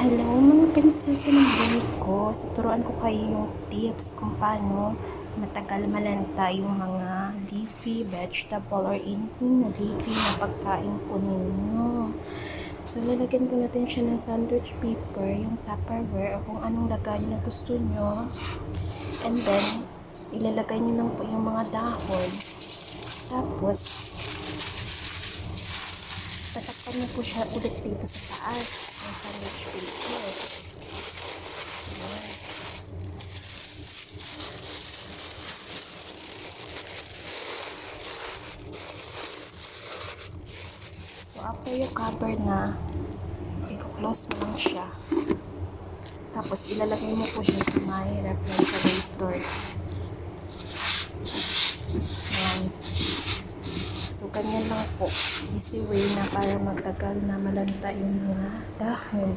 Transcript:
Hello mga prinsesa ng buhay ko. Tuturuan ko kayo yung tips kung paano matagal malanta yung mga leafy vegetable or anything na leafy na pagkain po ninyo. So, lalagyan po natin siya ng sandwich paper, yung tupperware, o kung anong lagayan na gusto nyo. And then, ilalagay nyo lang po yung mga dahon. Tapos, tatakpan niyo po siya ulit dito sa taas ng sandwich paper. Ayan. So, after you cover na, i-close mo lang siya. Tapos, ilalagay mo po siya sa may refrigerator. Ayan. So, ganyan lang po. Easy way na para magtagal na malanta yung mga dahon.